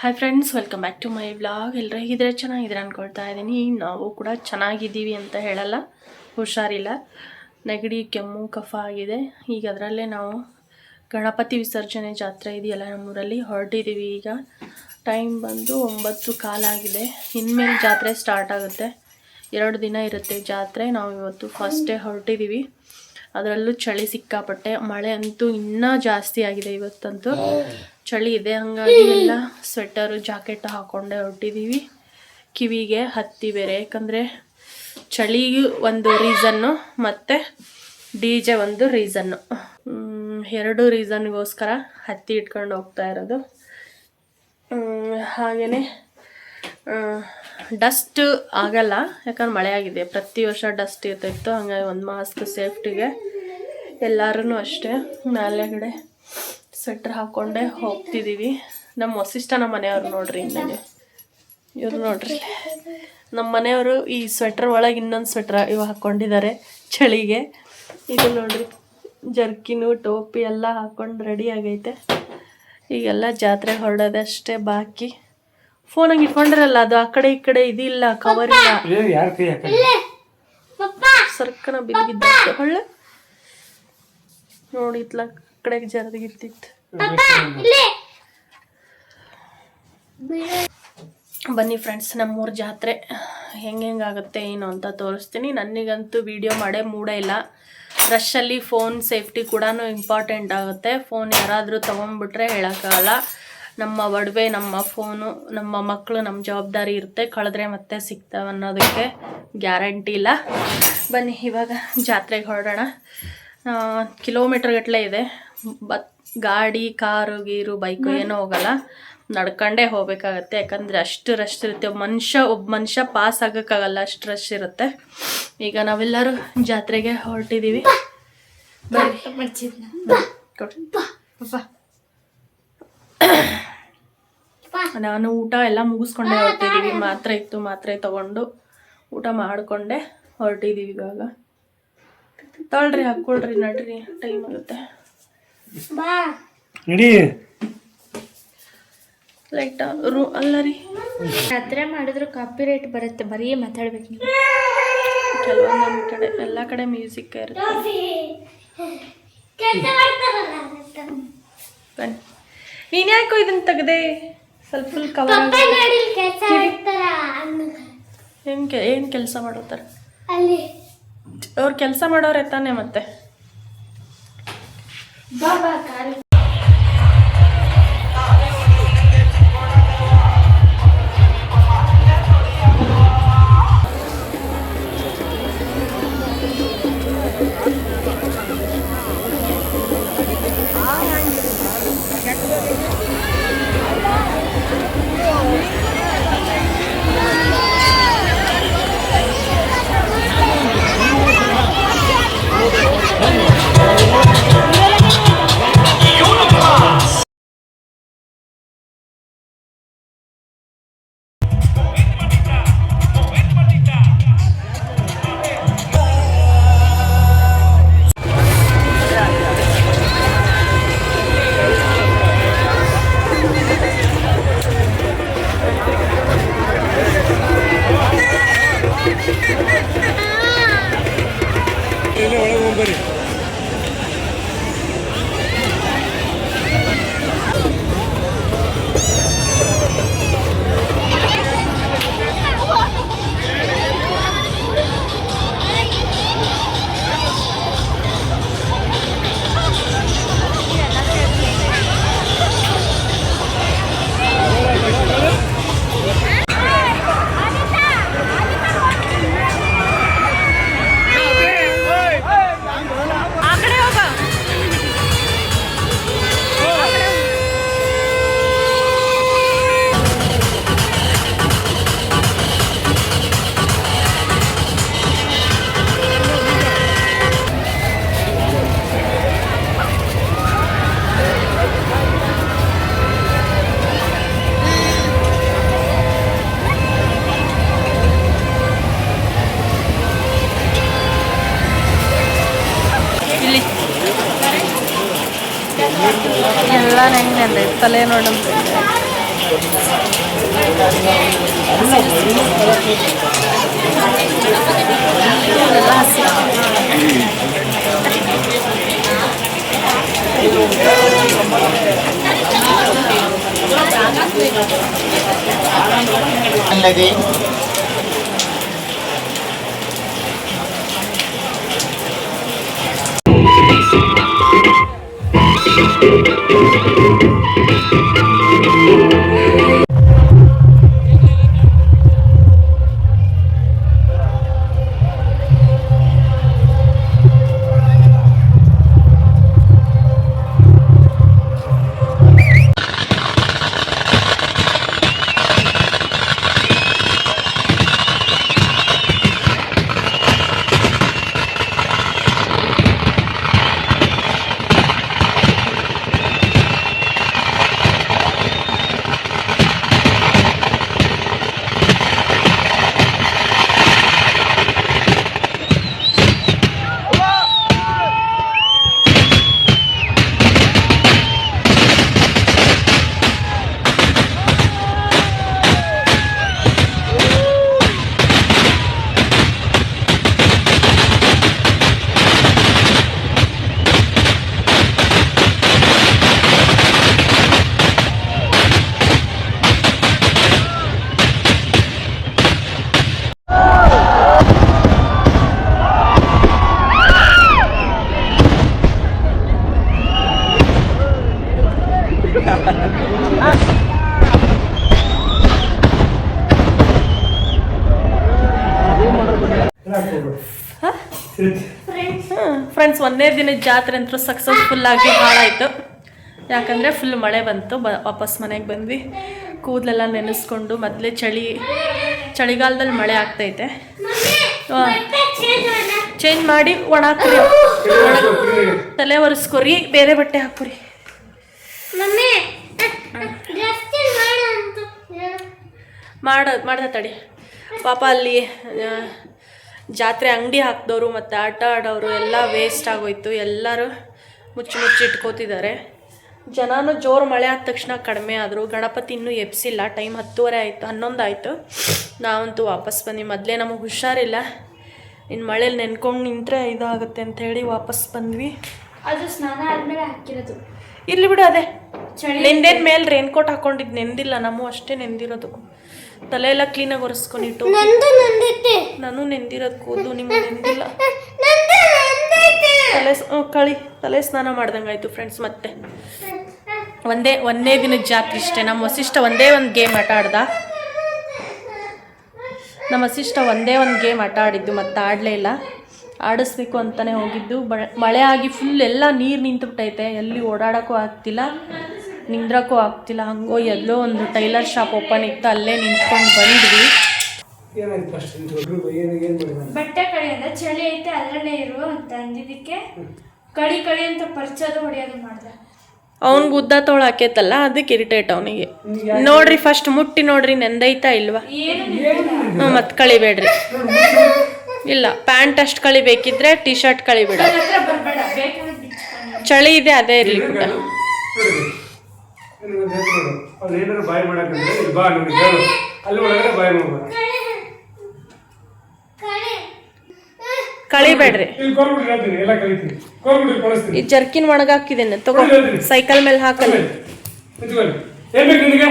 Hi friends welcome back to my vlog ಎಲ್ಲರೂ ಹೇಗಿದ್ರೆ ಚೆನ್ನಾಗಿದ್ರೆ ಅಂದ್ಕೊಳ್ತಾ ಇದ್ದೀನಿ. ನಾವು ಕೂಡ ಚೆನ್ನಾಗಿದ್ದೀವಿ ಅಂತ ಹೇಳಲ್ಲ. ಹುಷಾರಿಲ್ಲ. ನೆಗಡಿ, ಕೆಮ್ಮು, ಕಫ ಆಗಿದೆ. ಈಗ ಅದರಲ್ಲೇ ನಾವು ಗಣಪತಿ ವಿಸರ್ಜನೆ ಜಾತ್ರೆ ಇದೆಯಲ್ಲ ನಮ್ಮೂರಲ್ಲಿ ಹೊರಟಿದ್ದೀವಿ ಈಗ. ಟೈಮ್ ಬಂದು ಒಂಬತ್ತು ಕಾಲಾಗಿದೆ ಇನ್ಮೇಲೆ ಜಾತ್ರೆ ಸ್ಟಾರ್ಟ್ ಆಗುತ್ತೆ. ಎರಡು ದಿನ ಇರುತ್ತೆ ಜಾತ್ರೆ. ನಾವು ಇವತ್ತು ಫಸ್ಟ್ ಡೇ ಹೊರಟಿದ್ದೀವಿ. ಅದರಲ್ಲೂ ಚಳಿ ಸಿಕ್ಕಾಪಟ್ಟೆ. ಮಳೆ ಅಂತೂ ಇನ್ನೂ ಜಾಸ್ತಿ ಆಗಿದೆ ಇವತ್ತಂತೂ. ಚಳಿ ಇದೆ, ಹಾಗಾಗಿ ಎಲ್ಲ ಸ್ವೆಟರು ಜಾಕೆಟ್ ಹಾಕೊಂಡೆ ಹೊರಟಿದ್ದೀವಿ ಕಿವಿಗೆ ಹತ್ತಿ ಬೇರೆ, ಯಾಕಂದರೆ ಚಳಿಗೂ ಒಂದು ರೀಸನ್ನು ಮತ್ತು ಡಿ ಜೆ ಒಂದು ರೀಸನ್ನು ಎರಡು ರೀಸನ್ಗೋಸ್ಕರ ಹತ್ತಿ ಇಟ್ಕೊಂಡು ಹೋಗ್ತಾ ಇರೋದು. ಹಾಗೆಯೇ ಡಸ್ಟ್ ಆಗಲ್ಲ, ಯಾಕಂದ್ರೆ ಮಳೆ ಆಗಿದೆ. ಪ್ರತಿ ವರ್ಷ ಡಸ್ಟ್ ಇರ್ತಿತ್ತು ಹಂಗಾಗಿ ಒಂದು ಮಾಸ್ಕ್ ಸೇಫ್ಟಿಗೆ ಎಲ್ಲರೂ ಅಷ್ಟೇ. ಮೇಲೆಗಡೆ ಸ್ವೆಟ್ರ್ ಹಾಕ್ಕೊಂಡೇ ಹೋಗ್ತಿದ್ದೀವಿ ನಮ್ಮ ವಸಿಷ್ಠ ನಮ್ಮ ಮನೆಯವ್ರು ನೋಡ್ರಿ ಇನ್ನೇ ಇವ್ರು ನೋಡ್ರಿ. ನಮ್ಮ ಮನೆಯವರು ಈ ಸ್ವೆಟ್ರ್ ಒಳಗೆ ಇನ್ನೊಂದು ಸ್ವೆಟ್ರ್ ಇವು ಹಾಕ್ಕೊಂಡಿದ್ದಾರೆ ಚಳಿಗೆ. ಇದು ನೋಡ್ರಿ, ಜರ್ಕಿನು, ಟೋಪಿ ಎಲ್ಲ ಹಾಕ್ಕೊಂಡು ರೆಡಿ ಆಗೈತೆ. ಈಗೆಲ್ಲ ಜಾತ್ರೆ ಹೊರಡೋದಷ್ಟೇ ಬಾಕಿ. ಫೋನಾಗ ಇಟ್ಕೊಂಡಿರಲ್ಲ ಅದು ಆ ಕಡೆ ಈ ಕಡೆ ಇದಿಲ್ಲ ಕವರ್ ಇಲ್ಲ. ಸರ್ಕನ ಬಿದ್ದಿದ್ದ ಹೊಳ್ಳೆ ನೋಡಿ ಇತ್ಲ ಕಡೆಗೆ ಜರದಿಗಿತ್ತಿತ್ತು ಬನ್ನಿ ಫ್ರೆಂಡ್ಸ್ ನಮ್ಮೂರ ಜಾತ್ರೆ. ಹೆಂಗೆ ಹೆಂಗಾಗುತ್ತೆ ಏನು ಅಂತ ತೋರಿಸ್ತೀನಿ. ನನಗಂತೂ ವಿಡಿಯೋ ಮಾಡೇ ಮೂಡೇ ಇಲ್ಲ. ರಶಲ್ಲಿ ಫೋನ್ ಸೇಫ್ಟಿ ಕೂಡ ಇಂಪಾರ್ಟೆಂಟ್ ಆಗುತ್ತೆ. ಫೋನ್ ಯಾರಾದರೂ ತೊಗೊಂಡ್ಬಿಟ್ರೆ ಹೇಳೋಕ್ಕಾಗಲ್ಲ. ನಮ್ಮ ಒಡವೆ ನಮ್ಮ ಫೋನು ನಮ್ಮ ಮಕ್ಕಳು ನಮ್ಮ ಜವಾಬ್ದಾರಿ ಇರುತ್ತೆ. ಕಳೆದ್ರೆ ಮತ್ತೆ ಸಿಗ್ತಾವೆ ಅನ್ನೋದಕ್ಕೆ ಗ್ಯಾರಂಟಿ ಇಲ್ಲ. ಬನ್ನಿ ಇವಾಗ ಜಾತ್ರೆಗೆ ಹೊರಡೋಣ. ಕಿಲೋಮೀಟ್ರ್ ಗಟ್ಟಲೆ ಇದೆ. ಬತ್ ಗಾಡಿ ಕಾರು ಗೀರು ಬೈಕು ಏನೂ ಹೋಗಲ್ಲ. ನಡ್ಕೊಂಡೇ ಹೋಗ್ಬೇಕಾಗತ್ತೆ. ಯಾಕಂದರೆ ಅಷ್ಟು ರಶ್ ಇರುತ್ತೆ. ಮನುಷ್ಯ ಒಬ್ಬ ಮನುಷ್ಯ ಪಾಸ್ ಆಗೋಕ್ಕಾಗಲ್ಲ. ಅಷ್ಟು ರಶ್ ಇರುತ್ತೆ. ಈಗ ನಾವೆಲ್ಲರೂ ಜಾತ್ರೆಗೆ ಹೊರಟಿದ್ದೀವಿ ಬರ್ರಿ ಕೊಡ್ತೀವಿ ನಾನು ಊಟ ಎಲ್ಲ ಮುಗಿಸ್ಕೊಂಡೆ ಹೊರಟಿದ್ದೀವಿ ಮಾತ್ರೆ ಇತ್ತು ಮಾತ್ರೆ ತಗೊಂಡು ಊಟ ಮಾಡಿಕೊಂಡೆ ಹೊರಟಿದ್ದೀವಿ ಇವಾಗ. ತಗೊಳ್ರಿ ಹಾಕ್ಕೊಳ್ರಿ ನಡ್ರಿ ಟೈಮ್ ಆಗುತ್ತೆ. ನಡಿ. ಲೈಟ್ ರೂ ಅಲ್ಲ ರೀ. ಮಾಡಿದ್ರು ಕಾಪಿ ರೇಟ್ ಬರುತ್ತೆ ಬರೀ ಮಾತಾಡ್ಬೇಕು ನೀವು. ಕೆಲವೊಂದೊಂದು ಕಡೆ ಎಲ್ಲ ಕಡೆ ಮ್ಯೂಸಿಕ್ ಇರುತ್ತೆ. ಬನ್ನಿ. ನೀನು ಯಾಕೋ ಇದನ್ನ ತೆಗ್ದೆ? ಸ್ವಲ್ಪ ಫುಲ್ ಕವರ್ ಏನು ಏನು ಕೆಲಸ ಮಾಡೋತರ? ಅಲ್ಲಿ. ಅವ್ರು ಕೆಲಸ ಮಾಡೋರೆ ತಾನೇ ಮತ್ತೆ? ಒಳಗೆ ಹೋಗ್ಬರ್ರಿ. ಎಲ್ಲ ಹೆಂಗೆ ಅಂದ್ರೆ ತಲೆ ಒಂದೇ ದಿನದ ಜಾತ್ರೆ ಅಂತೂ ಸಕ್ಸಸ್ಫುಲ್ ಆಗಿ ಹಾಳಾಯಿತು. ಯಾಕಂದರೆ ಫುಲ್ ಮಳೆ ಬಂತು. ಬ ವಾಪಸ್ ಮನೆಗೆ ಬಂದ್ವಿ. ಕೂದಲೆಲ್ಲ ನೆನೆಸ್ಕೊಂಡು ಮೊದಲೇ ಚಳಿ ಚಳಿಗಾಲದಲ್ಲಿ ಮಳೆ ಆಗ್ತೈತೆ. ಚೇಂಜ್ ಮಾಡಿ ಒಣ ಹಾಕ್ರಿ ತಲೆ ಒರೆಸ್ಕೊರಿ ಬೇರೆ ಬಟ್ಟೆ ಹಾಕುರಿ. ಮಾಡು ಮಾಡ್ದ ತಡಿ. ಪಾಪ ಅಲ್ಲಿ ಜಾತ್ರೆ ಅಂಗಡಿ ಹಾಕಿದವರು ಮತ್ತು ಆಟ ಆಡೋರು ಎಲ್ಲ ವೇಸ್ಟ್ ಆಗೋಯ್ತು. ಎಲ್ಲರೂ ಮುಚ್ಚಿ ಮುಚ್ಚಿ ಇಟ್ಕೋತಿದ್ದಾರೆ. ಜನನೂ ಜೋರು ಮಳೆ ಆದ ತಕ್ಷಣ ಕಡಿಮೆ ಆದರೂ. ಗಣಪತಿ ಇನ್ನೂ ಎಬ್ಸಿಲ್ಲ. ಟೈಮ್ ಹತ್ತುವರೆ ಆಯಿತು ಹನ್ನೊಂದು ಆಯಿತು ನಾವಂತೂ ವಾಪಸ್ ಬನ್ನಿ. ಮೊದಲೇ ನಮಗೆ ಹುಷಾರಿಲ್ಲ. ಇನ್ನು ಮಳೇಲಿ ನೆನ್ಕೊಂಡು ನಿಂತರೆ ಇದಾಗುತ್ತೆ ಅಂತ ಹೇಳಿ ವಾಪಸ್ ಬಂದ್ವಿ. ಅದು ಸ್ನಾನ ಆದಮೇಲೆ ಹಾಕಿರೋದು. ಇಲ್ಲಿ ಬಿಡು ಅದೇ. ಚಳಿ ಮೇಲೆ ರೇನ್ ಕೋಟ್ ಹಾಕೊಂಡಿದ್ ನೆಂದಿಲ್ಲ ನಮ್ಮ ಅಷ್ಟೇ ನೆಂದಿರೋದು. ತಲೆ ಎಲ್ಲ ಕ್ಲೀನಾಗಿ ಒರೆಸ್ಕೊಂಡಿಟ್ಟು. ನಾನು ನೆಂದಿರೋದು ಕೂದಲು ನಿಮ್ಗೆ ನೆಂದಿಲ್ಲ. ತಲೆ ಕಳಿ ತಲೆ ಸ್ನಾನ ಮಾಡ್ದಂಗಾಯ್ತು ಫ್ರೆಂಡ್ಸ್ ಮತ್ತೆ. ಒಂದೇ ಒಂದೇ ದಿನದ ಜಾತ್ರೆ ಇಷ್ಟೇ. ನಮ್ಮ ವಸಿಷ್ಠ ಒಂದೇ ಒಂದು ಗೇಮ್ ಆಟ ಆಡ್ದ. ನಮ್ಮ ವಸಿಷ್ಠ ಒಂದೇ ಒಂದು ಗೇಮ್ ಆಟ ಆಡಿದ್ದು ಮತ್ತೆ ಆಡಲೇ ಇಲ್ಲ. ಆಡಿಸ್ಬೇಕು ಅಂತಲೇ ಹೋಗಿದ್ದು. ಬ- ಮಳೆ ಆಗಿ ಫುಲ್ ಎಲ್ಲ ನೀರು ನಿಂತುಬಿಟ್ಟೈತೆ. ಎಲ್ಲಿ ಓಡಾಡೋಕ್ಕೂ ಆಗ್ತಿಲ್ಲ. ನಿಂದ್ರಕ್ಕೂ ಆಗ್ತಿಲ್ಲ. ಹಂಗೋ ಎಲ್ಲೋ ಒಂದು ಟೈಲರ್ ಶಾಪ್ ಓಪನ್ ಇತ್ತು ಅಲ್ಲೇ ನಿಂತ್ಕೊಂಡು ಬಂದ್ವಿ. ಬಟ್ಟೆ ಕಳಿ ಅಂದ್ರೆ ಚಳಿ ಐತೆ ಅಲ್ಲೇ ಇರು ಅಂತ ಅಂದಿದ್ದಕ್ಕೆ. ಕಡಿ ಕಳಿ ಅಂತ ಪರಿಚಯದ ಹೊಡೆಯೋದು ಮಾಡ್ದೆ. ಅವ್ನಿಗೆ ಉದ್ದ ತೋಳ ಹಾಕೈತಲ್ಲ ಅದಕ್ಕೆ ಇರಿಟೇಟ್ ಅವನಿಗೆ. ನೋಡ್ರಿ ಫಸ್ಟ್ ಮುಟ್ಟಿ ನೋಡ್ರಿ ನೆಂದೈತಾ ಇಲ್ವಾ? ಏನು ಹ್ಞೂ ಮತ್ತೆ ಕಳಿಬೇಡ್ರಿ. ಇಲ್ಲ ಪ್ಯಾಂಟ್ ಅಷ್ಟು ಕಳಿಬೇಕಿದ್ರೆ ಟಿ ಶರ್ಟ್ ಕಳಿಬೇಡ ಚಳಿ ಇದೆ ಅದೇ ಇರಲಿ ಬಾಯ್ ಮಾಡಕ್ಕಂದ್ರೆ ಇಲ್ಲಿ ಬಾ ನನಗೆ ಹೇಳು. ಅಲ್ಲಿ ಒಳಗಡೆ ಬಾಯ್ ಮಾಡ್ಬೇಡ ಕಳಿಬೇಡ್ರಿ. ಇಲ್ಲಿ ಕೋರ್ಬಿಟ್ಟು ಹೇಳ್ತೀನಿ ಎಲ್ಲ ಕಲಿತೀನಿ ಕೋರ್ಬಿಟ್ಟು ಕಳಿಸ್ತೀನಿ ಈ ಜರ್ಕಿನ್ ಒಣಗಾಕಿದ್ದೇನೆ ತಗೋ. ಸೈಕಲ್ ಮೇಲೆ ಹಾಕಲ್ಲ. ಏನ್ ಬೇಕು ನಿನಗೆ?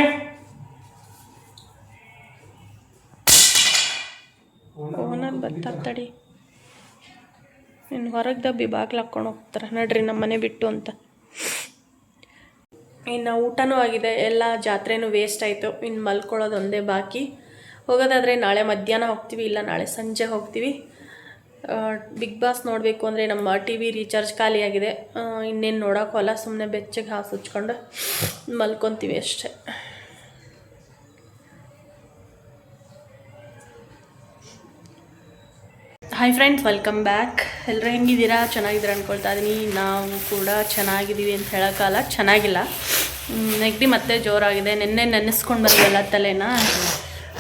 ಓನರ್ ತಡಿ ನಿನ್ನ ಹೊರಗೆ ದಬ್ಬಿ ಬಾಗ್ಲು ಹಾಕ್ಕೊಂಡು ಹೋಗ್ತಾರೆ? ನಡ್ರಿ ನಮ್ಮ ಮನೆ ಬಿಟ್ಟು ಅಂತ. ಇನ್ನು ಊಟನೂ ಆಗಿದೆ, ಎಲ್ಲ ಜಾತ್ರೆನೂ ವೇಸ್ಟ್ ಆಯಿತು, ಇನ್ನು ಮಲ್ಕೊಳ್ಳೋದು ಒಂದೇ ಬಾಕಿ. ಹೋಗೋದಾದರೆ ನಾಳೆ ಮಧ್ಯಾಹ್ನ ಹೋಗ್ತೀವಿ, ಇಲ್ಲ ನಾಳೆ ಸಂಜೆ ಹೋಗ್ತೀವಿ. ಬಿಗ್ ಬಾಸ್ ನೋಡಬೇಕು ಅಂದರೆ ನಮ್ಮ ಟಿ ವಿ ರೀಚಾರ್ಜ್ ಖಾಲಿಯಾಗಿದೆ ಇನ್ನೇನು ನೋಡೋಕ್ಕೂ ಅಲ್ಲ ಸುಮ್ಮನೆ ಬೆಚ್ಚಗೆ ಹಾಸು ಹಚ್ಕೊಂಡು ಮಲ್ಕೊತೀವಿ ಅಷ್ಟೇ. ಹಾಯ್ ಫ್ರೆಂಡ್ಸ್ ವೆಲ್ಕಮ್ ಬ್ಯಾಕ್ ಎಲ್ಲರೂ ಹೆಂಗಿದ್ದೀರಾ? ಚೆನ್ನಾಗಿದ್ದೀರಾ ಅಂದ್ಕೊಳ್ತಾ ಇದ್ದೀನಿ ನಾವು ಕೂಡ ಚೆನ್ನಾಗಿದ್ದೀವಿ ಅಂತ ಹೇಳೋಕ್ಕಲ್ಲ ಚೆನ್ನಾಗಿಲ್ಲ. ನೆಗಡಿ ಮತ್ತೆ ಜೋರಾಗಿದೆ. ನಿನ್ನೆ ನೆನೆಸ್ಕೊಂಡು ಬಂದಲ್ಲ ತಲೆನ?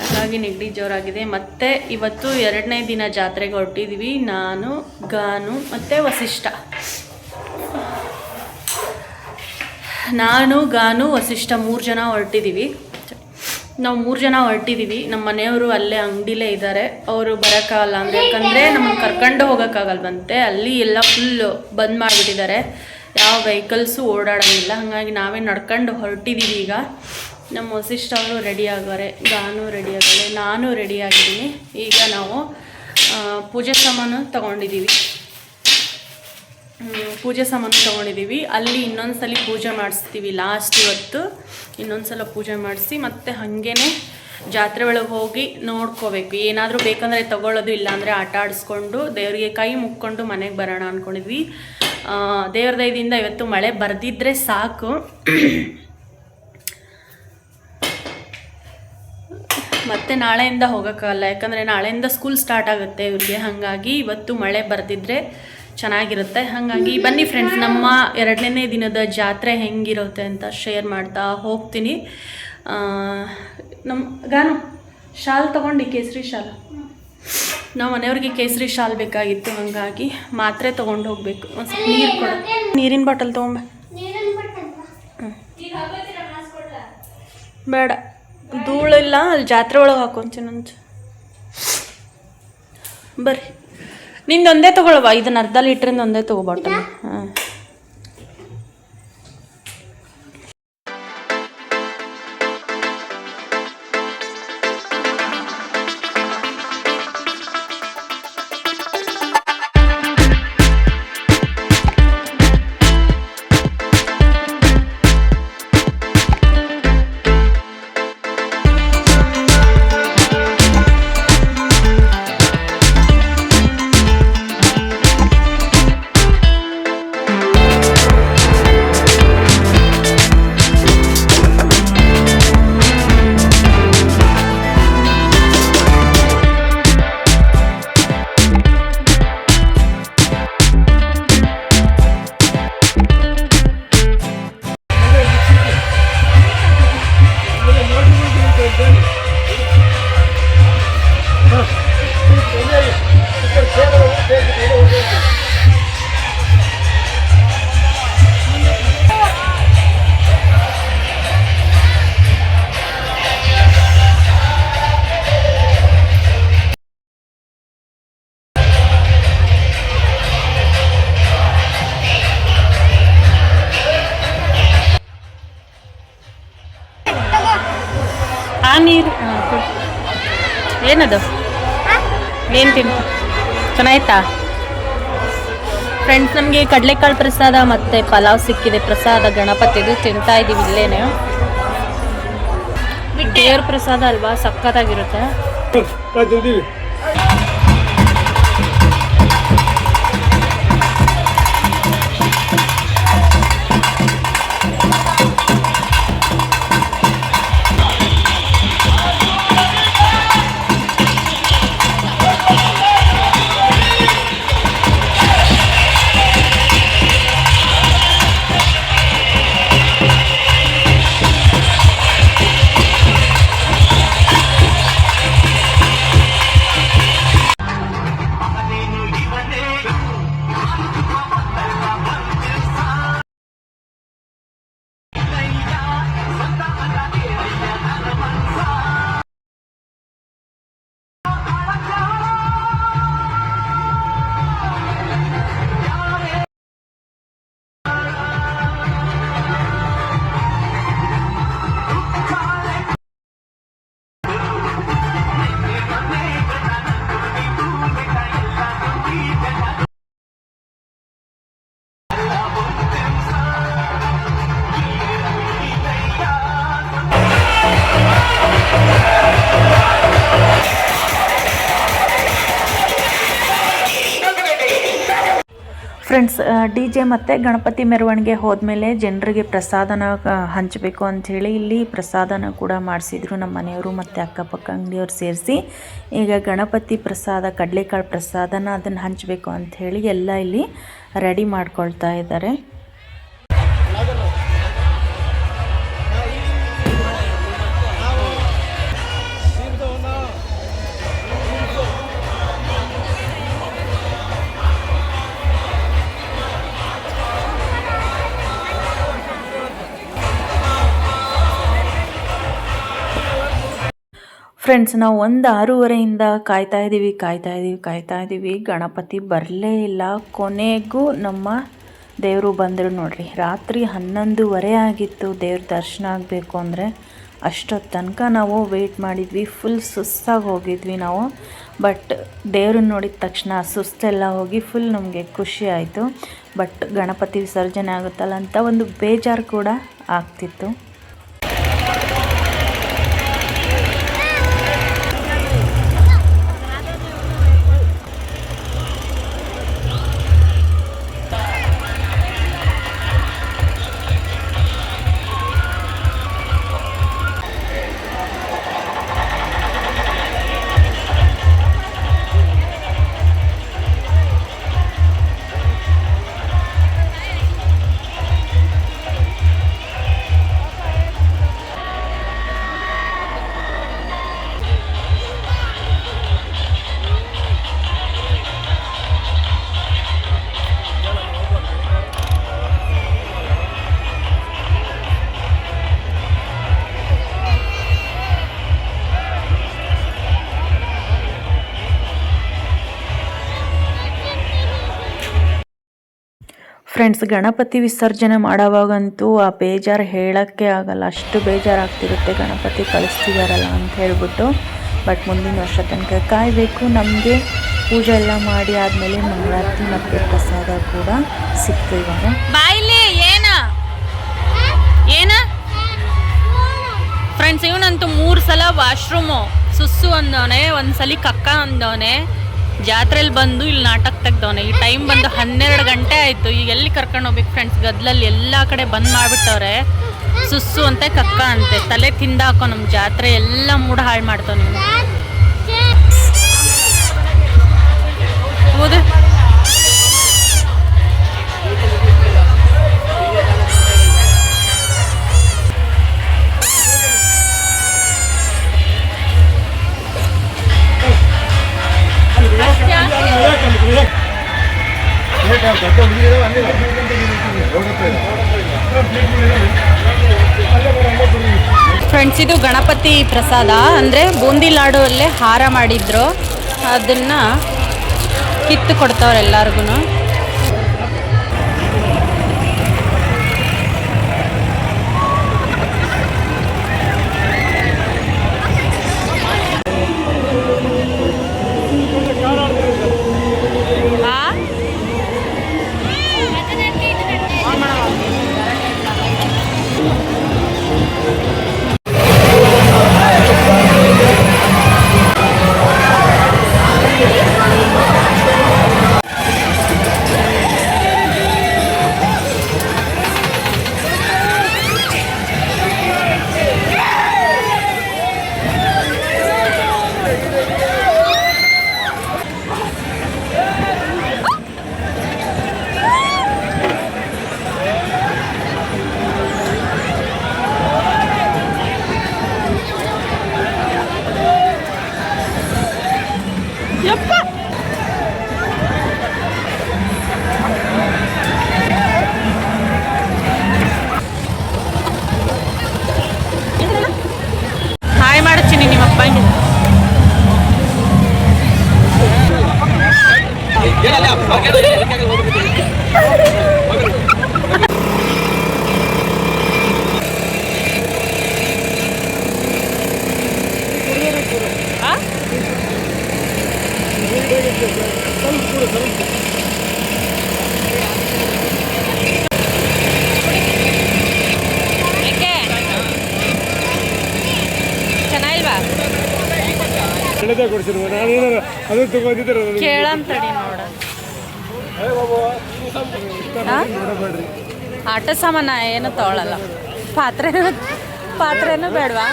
ಹಾಗಾಗಿ ನೆಗಡಿ ಜೋರಾಗಿದೆ. ಮತ್ತೆ ಇವತ್ತು ಎರಡನೇ ದಿನ ಜಾತ್ರೆಗೆ ಹೊರಟಿದ್ದೀವಿ ನಾನು, ಗಾನು ಮತ್ತು ವಸಿಷ್ಠ. ನಾನು, ಗಾನು, ವಸಿಷ್ಠ ಮೂರು ಜನ ಹೊರಟಿದ್ದೀವಿ ನಾವು ಮೂರು ಜನ ಹೊರಟಿದ್ದೀವಿ ನಮ್ಮ ಮನೆಯವರು ಅಲ್ಲೇ ಅಂಗಡಿಲೇ ಇದ್ದಾರೆ ಅವರು ಬರೋಕ್ಕಾಗಲ್ಲ ಅಂದರೆ, ಯಾಕಂದರೆ ನಮ್ಮನ್ನು ಕರ್ಕೊಂಡು ಹೋಗೋಕ್ಕಾಗಲ್ವಂತೆ ಅಲ್ಲಿ ಎಲ್ಲ ಫುಲ್ಲು ಬಂದ್ ಮಾಡಿಬಿಟ್ಟಿದ್ದಾರೆ ಯಾವ ವೆಹಿಕಲ್ಸು ಓಡಾಡೋಂಗಿಲ್ಲ. ಹಾಗಾಗಿ ನಾವೇ ನಡ್ಕೊಂಡು ಹೊರಟಿದ್ದೀವಿ ಈಗ. ನಮ್ಮ ವಸಿಷ್ಠ ಅವರು ರೆಡಿ ಆಗೋರೆ. ಗಾನು ರೆಡಿ ಆಗೋರೆ. ನಾನು ರೆಡಿ ಆಗಿದ್ದೀನಿ. ಈಗ ನಾವು ಪೂಜೆ ಸಾಮಾನು ತೊಗೊಂಡಿದ್ದೀವಿ ಪೂಜೆ ಸಾಮಾನು ತೊಗೊಂಡಿದ್ದೀವಿ ಅಲ್ಲಿ ಇನ್ನೊಂದು ಸಲ ಪೂಜೆ ಮಾಡಿಸ್ತೀವಿ. ಲಾಸ್ಟ್ ಇವತ್ತು ಇನ್ನೊಂದು ಸಲ ಪೂಜೆ ಮಾಡಿಸಿ ಮತ್ತೆ ಹಾಗೇ ಜಾತ್ರೆ ಒಳಗೆ ಹೋಗಿ ನೋಡ್ಕೋಬೇಕು. ಏನಾದರೂ ಬೇಕಂದರೆ ತಗೊಳ್ಳೋದು, ಇಲ್ಲಾಂದರೆ ಆಟ ಆಡಿಸ್ಕೊಂಡು ದೇವರಿಗೆ ಕೈ ಮುಕ್ಕೊಂಡು ಮನೆಗೆ ಬರೋಣ ಅಂದ್ಕೊಂಡಿದ್ವಿ ದೇವ್ರ ದಯದಿಂದ ಇವತ್ತು ಮಳೆ ಬರ್ದಿದ್ರೆ ಸಾಕು. ಮತ್ತೆ ನಾಳೆಯಿಂದ ಹೋಗೋಕ್ಕಾಗಲ್ಲ. ಯಾಕಂದರೆ ನಾಳೆಯಿಂದ ಸ್ಕೂಲ್ ಸ್ಟಾರ್ಟ್ ಆಗುತ್ತೆ. ಇವ್ರಿಗೆ. ಹಾಗಾಗಿ ಇವತ್ತು ಮಳೆ ಬರ್ದಿದ್ರೆ ಚೆನ್ನಾಗಿರುತ್ತೆ. ಹಾಗಾಗಿ ಬನ್ನಿ ಫ್ರೆಂಡ್ಸ್ ನಮ್ಮ ಎರಡನೇ ದಿನದ ಜಾತ್ರೆ ಹೆಂಗಿರುತ್ತೆ ಅಂತ ಶೇರ್ ಮಾಡ್ತಾ ಹೋಗ್ತೀನಿ. ನಮ್ಮ ಗಾನು ಶಾಲ್ ತೊಗೊಂಡು ಕೇಸರಿ ಶಾಲ್. ನಾವು ಮನೆಯವ್ರಿಗೆ ಕೇಸರಿ ಶಾಲ್ ಬೇಕಾಗಿತ್ತು ಹಾಗಾಗಿ ಮಾತ್ರೆ ತೊಗೊಂಡು ಹೋಗ್ಬೇಕು. ಒಂದು ಸ್ವಲ್ಪ ನೀರು ಕೊಡು. ನೀರಿನ ಬಾಟಲ್ ತೊಗೊಂಬ ಬೇಡ. ಧೂಳಿಲ್ಲ ಅಲ್ಲಿ ಜಾತ್ರೆ ಒಳಗೆ ಹಾಕೊಂತೀನಿ ಅಂತ. ಬರ್ರಿ. ನಿಂದು ಒಂದೇ ಇದನ್ನ ಅರ್ಧ ಲೀಟ್ರಿಂದ ಒಂದೇ ತಗೋ ಬಾಟಲ್ ಹಾಂ. ಚೆನ್ನಾಯ್ತಾ ಫ್ರೆಂಡ್ಸ್ ನಮಗೆ ಕಡಲೆಕಾಳು ಪ್ರಸಾದ ಮತ್ತೆ ಪಲಾವ್ ಸಿಕ್ಕಿದೆ. ಪ್ರಸಾದ ಗಣಪತಿದು ತಿಂತಾ ಇದೀವಿ ಇಲ್ಲೇನೆ. ದೇವ್ರ ಪ್ರಸಾದ ಅಲ್ವಾ? ಸಕ್ಕತ್ತಾಗಿರುತ್ತೆ ಫ್ರೆಂಡ್ಸ್ ಡಿ ಜೆ ಮತ್ತು ಗಣಪತಿ ಮೆರವಣಿಗೆ ಹೋದ್ಮೇಲೆ ಜನರಿಗೆ ಪ್ರಸಾದನ ಹಂಚಬೇಕು ಅಂಥೇಳಿ ಇಲ್ಲಿ ಪ್ರಸಾದನ ಕೂಡ ಮಾಡಿಸಿದ್ರು ನಮ್ಮ ಮನೆಯವರು ಮತ್ತು ಅಕ್ಕಪಕ್ಕ ಅಂಗಡಿಯವರು ಸೇರಿಸಿ. ಈಗ ಗಣಪತಿ ಪ್ರಸಾದ, ಕಡಲೆಕಾಳು ಪ್ರಸಾದನ ಅದನ್ನು ಹಂಚಬೇಕು ಅಂಥೇಳಿ ಎಲ್ಲ ಇಲ್ಲಿ ರೆಡಿ ಮಾಡ್ಕೊಳ್ತಾ ಇದ್ದಾರೆ. ಫ್ರೆಂಡ್ಸ್ ನಾವು ಒಂದು ಆರೂವರೆಯಿಂದ ಕಾಯ್ತಾ ಇದ್ದೀವಿ ಕಾಯ್ತಾ ಇದ್ದೀವಿ ಕಾಯ್ತಾ ಇದ್ದೀವಿ ಗಣಪತಿ ಬರಲೇ ಇಲ್ಲ. ಕೊನೆಗೂ ನಮ್ಮ ದೇವರು ಬಂದರು ನೋಡ್ರಿ. ರಾತ್ರಿ ಹನ್ನೊಂದುವರೆ ಆಗಿತ್ತು ದೇವ್ರ ದರ್ಶನ ಆಗಬೇಕು ಅಂದರೆ. ಅಷ್ಟೊತ್ತು ತನಕ ನಾವು ವೆಯ್ಟ್ ಮಾಡಿದ್ವಿ. ಫುಲ್ ಸುಸ್ತಾಗಿ ಹೋಗಿದ್ವಿ ನಾವು. ಬಟ್ ದೇವ್ರನ್ನ ನೋಡಿದ ತಕ್ಷಣ ಸುಸ್ತೆಲ್ಲ ಹೋಗಿ ಫುಲ್ ನಮಗೆ ಖುಷಿ ಆಯಿತು. ಬಟ್ ಗಣಪತಿ ವಿಸರ್ಜನೆ ಆಗುತ್ತಲ್ಲ ಅಂತ ಒಂದು ಬೇಜಾರು ಕೂಡ ಆಗ್ತಿತ್ತು. ಫ್ರೆಂಡ್ಸ್ ಗಣಪತಿ ವಿಸರ್ಜನೆ ಮಾಡೋವಾಗಂತೂ ಆ ಬೇಜಾರು ಹೇಳೋಕ್ಕೆ ಆಗಲ್ಲ. ಅಷ್ಟು ಬೇಜಾರಾಗ್ತಿರುತ್ತೆ. ಗಣಪತಿ ಕಳಿಸ್ತಿದಾರಲ್ಲ ಅಂತ ಹೇಳ್ಬಿಟ್ಟು. ಬಟ್ ಮುಂದಿನ ವರ್ಷ ತನಕ ಕಾಯಬೇಕು. ನಮಗೆ ಪೂಜೆ ಎಲ್ಲ ಮಾಡಿ ಆದಮೇಲೆ ಮಂಗಳಾರತಿ ಮತ್ತು ಪ್ರಸಾದ ಕೂಡ ಸಿಕ್ತು ಇವಾಗ. ಬಾಯಿಲಿ, ಏನ? ಏನ? ಫ್ರೆಂಡ್ಸ್ ಇವನಂತೂ ಮೂರು ಸಲ ವಾಶ್ರೂಮು ಸುಸ್ಸು ಅಂದವನೆ, ಒಂದ್ಸಲಿ ಕಕ್ಕ ಅಂದವನೆ. ಜಾತ್ರೆಲಿ ಬಂದು ಇಲ್ಲಿ ನಾಟಕ ತೆಗ್ದವನೆ. ಈ ಟೈಮ್ ಬಂದು ಹನ್ನೆರಡು ಗಂಟೆ ಆಯಿತು. ಈಗ ಎಲ್ಲಿ ಕರ್ಕೊಂಡು ಹೋಗ್ಬೇಕು ಫ್ರೆಂಡ್ಸ್ ಗದ್ಲಲ್ಲಿ ಎಲ್ಲ ಕಡೆ ಬಂದ್ ಮಾಡಿಬಿಟ್ಟವ್ರೆ. ಸುಸ್ಸು ಅಂತೆ ಕಕ್ಕ ಅಂತೆ. ತಲೆ ತಿಂದಾಕೋ ನಮ್ಮ ಜಾತ್ರೆ. ಎಲ್ಲ ಮೂಡ ಹಾಳು ಮಾಡ್ತಾವ ನೀವು ಪ್ರಸಾದ ಅಂದರೆ ಬೂಂದಿ ಲಾಡುವಲ್ಲೇ ಹಾರ ಮಾಡಿದ್ರು. ಅದನ್ನು ಕಿತ್ತು ಕೊಡ್ತವ್ರೆ ಎಲ್ಲರಿಗೂ ಕೇಳಂತಡಿ ನೋಡ. ಆಟ ಸಾಮಾನ ಏನು ತಗೊಳಲ್ಲ. ಪಾತ್ರೆ ಪಾತ್ರೆನೂ ಬೇಡವಾ?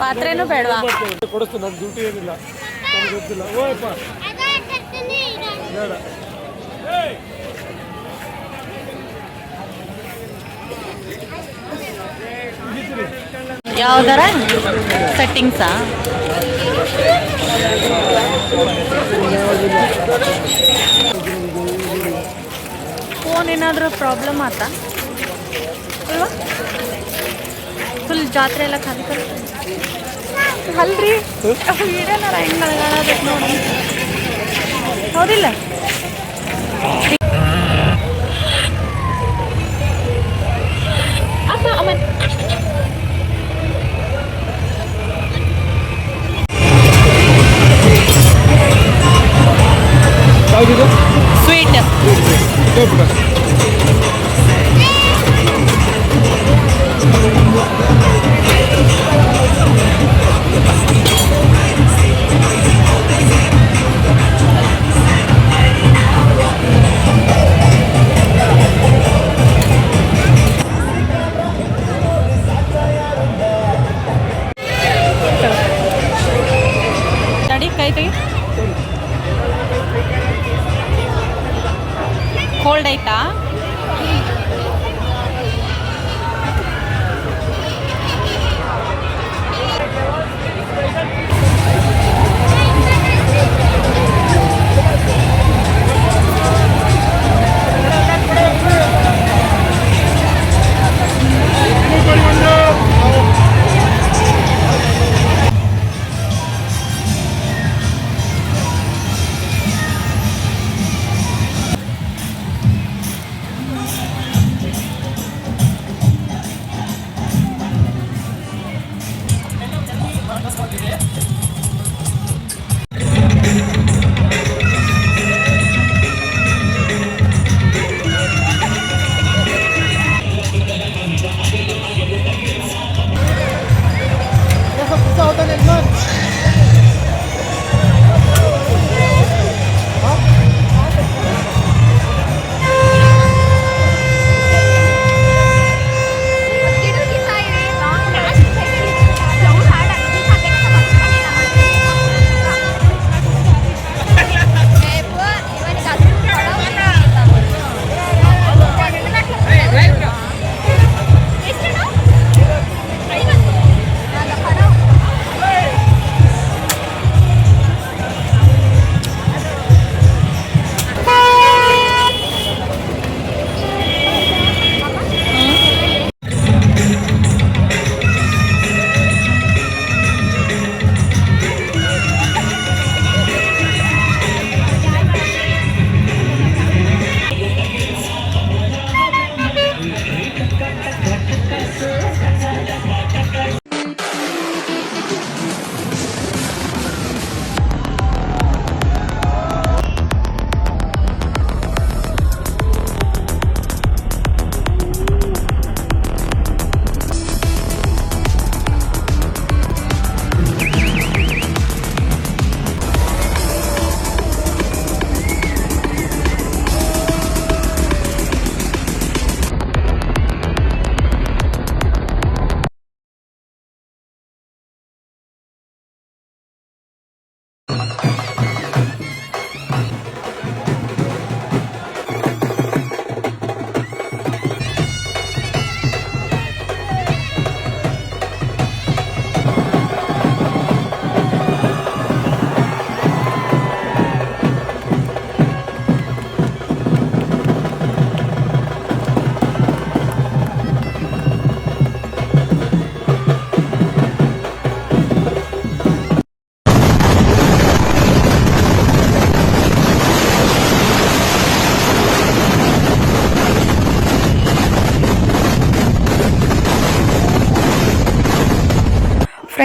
ಪಾತ್ರೆನೂ ಬೇಡವಾ? ಯಾವ್ದಾರ? ನನ್ನ ಡ್ಯೂಟಿ ಏನಿಲ್ಲ ನಮ್ಗೆ ಗೊತ್ತಿಲ್ಲ ಓಯಪ್ಪ ಬೇಡ ಯಾವ್ದಾರ ಸೆಟ್ಟಿಂಗ್ಸಾ ಫೋನ್ ಏನಾದರೂ ಪ್ರಾಬ್ಲಮ್ ಆತ? ಫುಲ್ ಜಾತ್ರೆ ಎಲ್ಲ ಖಾಲಿ ಅಲ್ರಿ? ಇಡಲ್ಲ ಹೆಂಗ್ ನೋಡಿ. ಹೌದಿಲ್ಲ?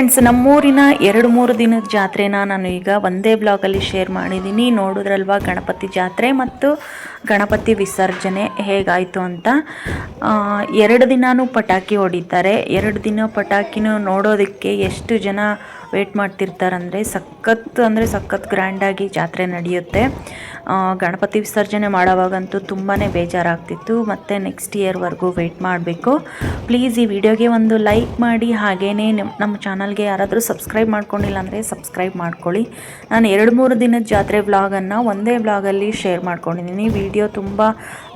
ಫ್ರೆಂಡ್ಸ್, ನಮ್ಮೂರಿನ ಎರಡು ಮೂರು ದಿನದ ಜಾತ್ರೆನ ನಾನು ಈಗ ಒಂದೇ ಬ್ಲಾಗಲ್ಲಿ ಶೇರ್ ಮಾಡಿದ್ದೀನಿ. ನೋಡಿದ್ರಲ್ವಾ ಗಣಪತಿ ಜಾತ್ರೆ ಮತ್ತು ಗಣಪತಿ ವಿಸರ್ಜನೆ ಹೇಗಾಯಿತು ಅಂತ. ಎರಡು ದಿನಾನೂ ಪಟಾಕಿ ಹೊಡಿತಾರೆ. ಎರಡು ದಿನ ಪಟಾಕಿನೂ ನೋಡೋದಕ್ಕೆ ಎಷ್ಟು ಜನ ವೇಟ್ ಮಾಡ್ತಿರ್ತಾರಂದರೆ ಸಖತ್ ಅಂದರೆ ಸಖತ್ ಗ್ರ್ಯಾಂಡಾಗಿ ಜಾತ್ರೆ ನಡೆಯುತ್ತೆ. ಗಣಪತಿ ವಿಸರ್ಜನೆ ಮಾಡೋವಾಗಂತೂ ತುಂಬಾ ಬೇಜಾರಾಗ್ತಿತ್ತು. ಮತ್ತು ನೆಕ್ಸ್ಟ್ ಇಯರ್ವರೆಗೂ ವೆಯ್ಟ್ ಮಾಡಬೇಕು. ಪ್ಲೀಸ್ ಈ ವಿಡಿಯೋಗೆ ಒಂದು ಲೈಕ್ ಮಾಡಿ. ಹಾಗೇ ನಮ್ಮ ಚಾನಲ್ಗೆ ಯಾರಾದರೂ ಸಬ್ಸ್ಕ್ರೈಬ್ ಮಾಡ್ಕೊಂಡಿಲ್ಲ ಅಂದರೆ ಸಬ್ಸ್ಕ್ರೈಬ್ ಮಾಡ್ಕೊಳ್ಳಿ. ನಾನು ಎರಡು ಮೂರು ದಿನದ ಜಾತ್ರೆ ವ್ಲಾಗನ್ನು ಒಂದೇ ವ್ಲಾಗಲ್ಲಿ ಶೇರ್ ಮಾಡ್ಕೊಂಡಿದ್ದೀನಿ. ವಿಡಿಯೋ ತುಂಬ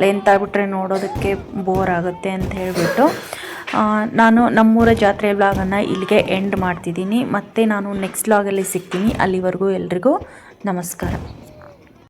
ಲೆಂತ್ ಆಗಿಬಿಟ್ರೆ ನೋಡೋದಕ್ಕೆ ಬೋರ್ ಆಗುತ್ತೆ ಅಂತ ಹೇಳಿಬಿಟ್ಟು. ನಾನು ನಮ್ಮೂರ ಜಾತ್ರೆ ವ್ಲಾಗನ್ನು ಇಲ್ಲಿಗೆ ಎಂಡ್ ಮಾಡ್ತಿದ್ದೀನಿ. ಮತ್ತು ನಾನು ನೆಕ್ಸ್ಟ್ ವ್ಲಾಗಲ್ಲಿ ಸಿಗ್ತೀನಿ. ಅಲ್ಲಿವರೆಗೂ ಎಲ್ರಿಗೂ ನಮಸ್ಕಾರ.